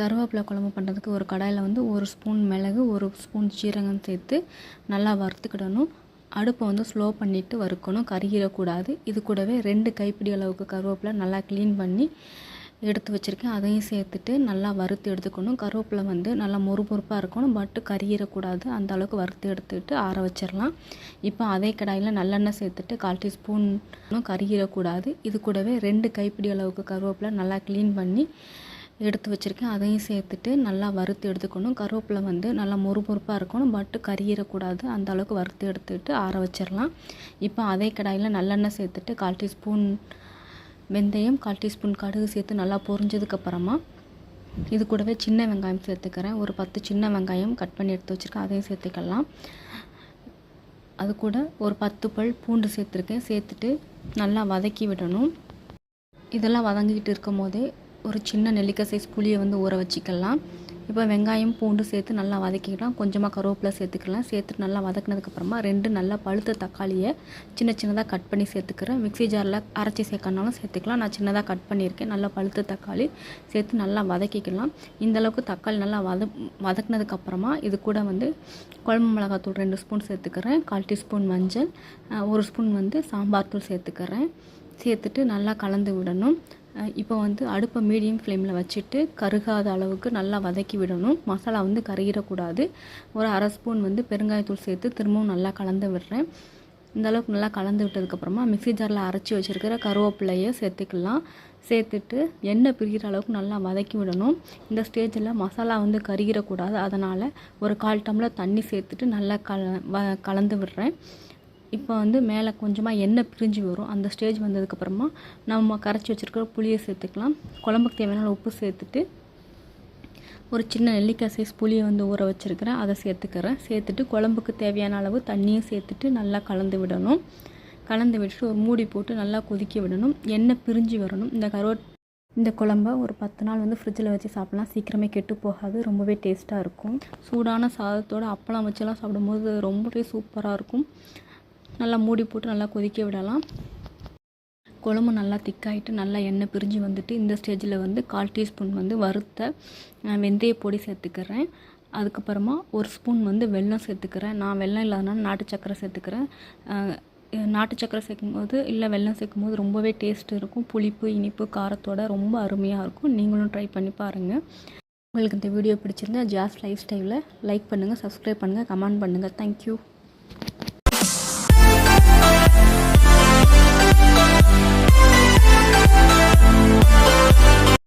கருவேப்பிலை குழம்பு பண்ணுறதுக்கு ஒரு கடாயில் வந்து ஒரு ஸ்பூன் மிளகு ஒரு ஸ்பூன் சீரகம் சேர்த்து நல்லா வறுத்துக்கிடணும். அடுப்பை வந்து ஸ்லோ பண்ணிவிட்டு வறுக்கணும். கருகிடக்கூடாது இது கூடவே ரெண்டு கைப்பிடி அளவுக்கு கருவேப்பிலை நல்லா க்ளீன் பண்ணி எடுத்து வச்சுருக்கேன். அதையும் சேர்த்துட்டு நல்லா வறுத்து எடுத்துக்கணும். கருவேப்பிலை வந்து நல்லா மொறுமொறுப்பாக இருக்கணும். பட்டு கருகிடக்கூடாது. அந்த அளவுக்கு வறுத்து எடுத்துக்கிட்டு ஆற வச்சிடலாம். இப்போ அதே கடாயில் நல்லெண்ணெய் சேர்த்துட்டு கால் டீஸ்பூன் கருகிடக்கூடாது. இது கூடவே ரெண்டு கைப்பிடி அளவுக்கு கருவேப்பிலை நல்லா க்ளீன் பண்ணி எடுத்து வச்சுருக்கேன். அதையும் சேர்த்துட்டு நல்லா வறுத்து எடுத்துக்கணும். கருவேப்பிலை வந்து நல்லா மொறுமொறுப்பாக இருக்கணும். பட்டு கருகிடக்கூடாது அந்த அளவுக்கு வறுத்து எடுத்துக்கிட்டு ஆற வச்சிடலாம் இப்போ அதே கடாயில் நல்லெண்ணெய் சேர்த்துட்டு கால் டீஸ்பூன் வெந்தயம் கால் டீஸ்பூன் கடுகு சேர்த்து நல்லா பொரிஞ்சதுக்கப்புறமா இது கூடவே சின்ன வெங்காயம் சேர்த்துக்கிறேன். ஒரு பத்து சின்ன வெங்காயம் கட் பண்ணி எடுத்து வச்சுருக்கேன். அதையும் சேர்த்துக்கலாம். அது கூட ஒரு பத்து பல் பூண்டு சேர்த்துருக்கேன். சேர்த்துட்டு நல்லா வதக்கி விடணும். இதெல்லாம் வதங்கிக்கிட்டு இருக்கும் போதே ஒரு சின்ன நெல்லிக்காய் சைஸ் புளியை வந்து ஊற வச்சுக்கலாம். இப்போ வெங்காயம் பூண்டு சேர்த்து நல்லா வதக்கிக்கலாம். கொஞ்சமாக கருவேப்பிலை சேர்த்துக்கலாம். சேர்த்து நல்லா வதக்கினதுக்கப்புறமா ரெண்டு நல்லா பழுத்த தக்காளியை சின்ன சின்னதாக கட் பண்ணி சேர்த்துக்கிறேன். மிக்ஸி ஜாரில் அரைச்சி சேர்க்கணாலும் சேர்த்துக்கலாம். நான் சின்னதாக கட் பண்ணியிருக்கேன். நல்லா பழுத்த தக்காளி சேர்த்து நல்லா வதக்கிக்கலாம். இந்தளவுக்கு தக்காளி நல்லா வத வதக்கினதுக்கப்புறமா இது கூட வந்து குழம்பு மிளகாத்தூள் ரெண்டு ஸ்பூன் சேர்த்துக்கிறேன். கால் டீஸ்பூன் மஞ்சள் ஒரு ஸ்பூன் வந்து சாம்பார் தூள் சேர்த்துக்கிறேன். சேர்த்துட்டு நல்லா கலந்து விடணும். இப்போ வந்து அடுப்பை மீடியம் ஃப்ளேமில் வச்சுட்டு கருகாத அளவுக்கு நல்லா வதக்கி விடணும். மசாலா வந்து கருகிடக்கூடாது. ஒரு அரை ஸ்பூன் வந்து பெருங்காயத்தூள் சேர்த்து திரும்பவும் நல்லா கலந்து விடுறேன். இந்த அளவுக்கு நல்லா கலந்து விட்டதுக்கப்புறமா மிக்ஸி ஜாரில் அரைச்சி வச்சுருக்கிற கருவேப்பிலையை சேர்த்துக்கலாம். சேர்த்துட்டு எண்ணெய் பிரிகிற அளவுக்கு நல்லா வதக்கி விடணும். இந்த ஸ்டேஜில் மசாலா வந்து கருகிடக்கூடாது. அதனால் ஒரு கால் டம்ளர் தண்ணி சேர்த்துட்டு நல்லா கல வ கலந்து விடுறேன். இப்போ வந்து மேலே கொஞ்சமாக எண்ணெய் பிரிஞ்சு வரும். அந்த ஸ்டேஜ் வந்ததுக்கப்புறமா நம்ம கரைச்சி வச்சுருக்கிற புளியை சேர்த்துக்கலாம். குழம்புக்கு தேவையான உப்பு சேர்த்துட்டு ஒரு சின்ன நெல்லிக்காய் சைஸ் புளியை வந்து ஊற வச்சுருக்கிறேன். அதை சேர்த்துக்கிறேன். சேர்த்துட்டு குழம்புக்கு தேவையான அளவு தண்ணியும் சேர்த்துட்டு நல்லா கலந்து விடணும். கலந்து விட்டுட்டு ஒரு மூடி போட்டு நல்லா கொதிக்க விடணும். எண்ணெய் பிரிஞ்சு வரணும். இந்த கருவ இந்த குழம்ப ஒரு பத்து நாள் வந்து ஃப்ரிட்ஜில் வச்சு சாப்பிட்லாம். சீக்கிரமே கெட்டு போகாது. ரொம்பவே டேஸ்ட்டாக இருக்கும். சூடான சாதத்தோடு அப்பளம் வச்செல்லாம் சாப்பிடும்போது ரொம்பவே சூப்பராக இருக்கும். நல்லா மூடி போட்டு நல்லா கொதிக்க விடலாம். குழம்பு நல்லா திக்காயிட்டு நல்லா எண்ணெய் பிரிஞ்சு வந்துட்டு இந்த ஸ்டேஜில் வந்து கால் டீஸ்பூன் வந்து வறுத்த வெந்தய பொடி சேர்த்துக்கிறேன். அதுக்கப்புறமா ஒரு ஸ்பூன் வந்து வெல்லம் சேர்த்துக்கிறேன். நான் வெல்லம் இல்லாதனால நாட்டு சக்கரை சேர்த்துக்கிறேன். நாட்டு சக்கரை சேர்க்கும்போது இல்லை வெல்லம் சேர்க்கும்போது ரொம்பவே டேஸ்ட் இருக்கும். புளிப்பு இனிப்பு காரத்தோட ரொம்ப அருமையாக இருக்கும். நீங்களும் ட்ரை பண்ணி பாருங்கள் உங்களுக்கு இந்த வீடியோ பிடிச்சிருந்தா ஜாஸ் லைஃப் ஸ்டைலில் லைக் பண்ணுங்கள் சப்ஸ்கிரைப் பண்ணுங்கள் கமெண்ட் பண்ணுங்கள் தேங்க்யூ